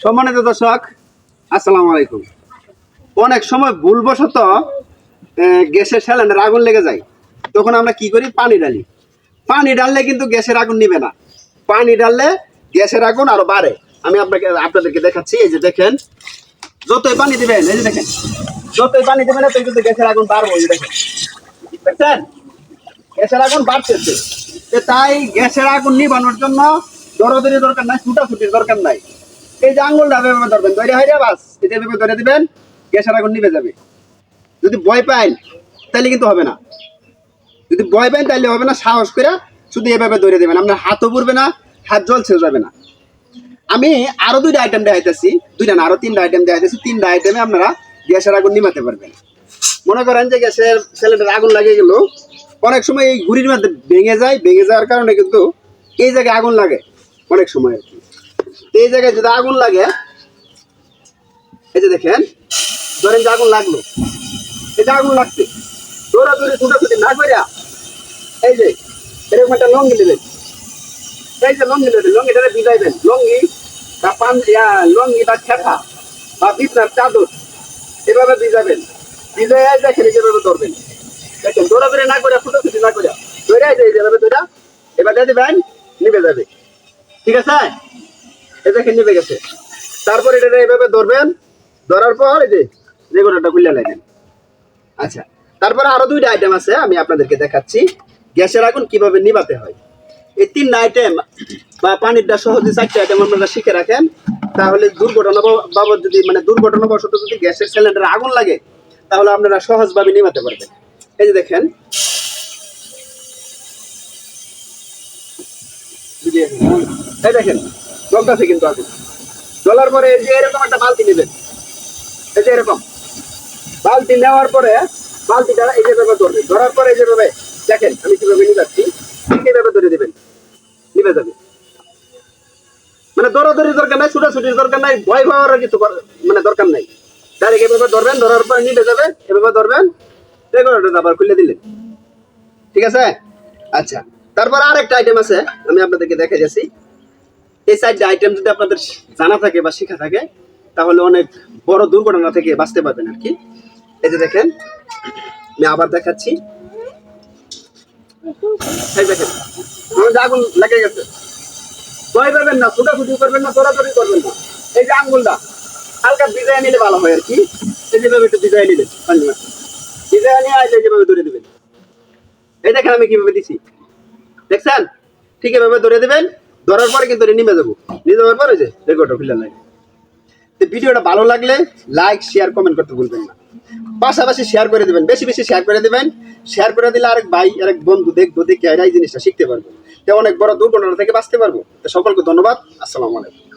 সম্মানিত দর্শক, আসসালামু আলাইকুম। অনেক সময় ভুলবশত গ্যাসের সিলিন্ডার আগুন লেগে যায়। তখন আমরা কি করি? পানি ডালি পানি ডাললে কিন্তু গ্যাসের আগুন নিবে না। পানি ডাললে গ্যাসের আগুন আরও বাড়ে। আমি আপনাকে, আপনাদেরকে দেখাচ্ছি, এই যে দেখেন। যতই পানি দিবেন, এই যে দেখেন। যতই পানি দিবেন ততই কিন্তু গ্যাসের আগুন বাড়বো, এই দেখেন। দেখছেন? গ্যাসের আগুন বাড়তেছে। তাই গ্যাসের আগুন নিবানোর জন্য দরদরি দরকার নাই ছুটাছুটির দরকার নাই। এই যে এভাবে ধরবেন, ধরে হয় বাস এই যে এভাবে ধরে দিবেন, গ্যাসের আগুন নিভে যাবে। যদি ভয় পাইন তাহলে কিন্তু হবে না। যদি ভয় পাইন তাহলে হবে না, সাহস করে শুধু এভাবে ধরে দেবেন। আপনার হাতও পড়বে না, হাত জল ছেড়ে যাবে না। আমি আরও দুইটা আইটেম দেখাইতেছি, দুইটা না, আরও তিনটা আইটেম দেখাইতেছি, তিনটা আইটেমে আপনারা গ্যাসের আগুন নিমাতে পারবেন। মনে করেন যে গ্যাসের সিলিন্ডার আগুন লাগে গেল, অনেক সময় এই ঘুড়ির মধ্যে ভেঙে যায়, ভেঙে যাওয়ার কারণে কিন্তু এই জায়গায় আগুন লাগে, অনেক সময় আর কি। এই জায়গায় যদি আগুন লাগে, এই যে দেখেন, ধরেন যে আগুন লাগল এটা আগুন লাগছে, দৌড়াদৌড়ি, ছুটাছুটি না করিয়া, এই যে, এরকম একটা লঙ্গি নেবেন। এই যে লঙ্গি নেবেন লঙ্গিটা ভিজাইবেন। লঙ্গি বা পান লঙ্গি বা খেতা বা বিছনার চাদর, এভাবে ভিজাবেন। ভিজাই দেখেন, এই যেভাবে ধরবেন। দেখেন, দৌড়াদৌড়ি না করে ছুটাছুটি না করে ধরে এই যে যেভাবে ধরে এবার দিয়ে দিবেন, নিভে যাবে। ঠিক আছে? দেখেন নিভে গেছে তারপর এটা এইভাবে ধরবেন, ধরার পর এই যে রেগুলেটরটা খুলে আচ্ছা তারপরে দুইটা আইটেম আছে, আমি আপনাদেরকে দেখাচ্ছি। গ্যাসের আগুন নিভাতে হয়? এই আইটেম বা পানিরটা সহজে চারটে আইটেম আপনারা শিখে রাখেন, তাহলে দুর্ঘটনা বাবদ যদি মানে দুর্ঘটনা বশত যদি গ্যাসের সিলিন্ডারে আগুন লাগে, তাহলে আপনারা সহজভাবে নিভাতে পারবেন। এই যে দেখেন। এই দেখেন। জ্বলতেছে কিন্তু আগুন জ্বলার পরে এই যে এরকম একটা বালতি নেবেন। এই যে এরকম। বালতি নেওয়ার পরে বালতিটা এই যেভাবে ধরবেন। ধরার পরে এই যেভাবে দেখেন, আমি কীভাবে নিয়ে যাচ্ছি এইভাবে ধরে দিবেন। নিভে যাবে। মানে দৌড়াদৌড়ির দরকার নাই, ছুটাছুটির দরকার নাই, ভয় পাওয়ার কিছু মানে দরকার নাই। ডাইরেক্ট এভাবে ধরবেন, ধরার পরে নিভে যাবে, এভাবে ধরবেন। রেগুলেটর আবার খুলে দিলেন। ঠিক আছে? আচ্ছা। তারপর আরেকটা আইটেম আছে, আমি আপনাদেরকে দেখে যাচ্ছি। এই চারটে আইটেম যদি আপনাদের জানা থাকে বা শেখা থাকে, তাহলে অনেক বড় দুর্ঘটনা থেকে বাঁচতে পারবেন আর কি। এই যে দেখেন, আমি আবার দেখাচ্ছি। দেখেন আগুন লেগে গেছে। ভয় পাবেন না ছুটাছুটি করবেন না, দৌড়াদৌড়ি করবেন না। এই যে আঙ্গুলটা, হালকা ভিজায় নিলে ভালো হয় আর কি। এই যেভাবে একটু ভিজায় নিলেন ভিজায় নিয়ে আইলে যেভাবে ধরে দিবেন। এই দেখেন আমি কীভাবে দিছি। দেখছেন? ঠিক এভাবে ধরে দেবেন। ধরার পরে কিন্তু নেমে যাব নিয়ে যাওয়ার পরে যে রেকর্ডটা ফিলার লাগে তো ভিডিওটা ভালো লাগলে লাইক শেয়ার কমেন্ট করতে ভুলবেন না। পাশাপাশি শেয়ার করে দেবেন, বেশি বেশি শেয়ার করে দেবেন। শেয়ার করে দিলে আরেক ভাই, আরেক বন্ধু দেখব, দেখে এই জিনিসটা শিখতে পারব। তো অনেক বড় দুর্ঘটনা থেকে বাঁচতে পারব। তো সকলকে ধন্যবাদ। আসসালামু আলাইকুম।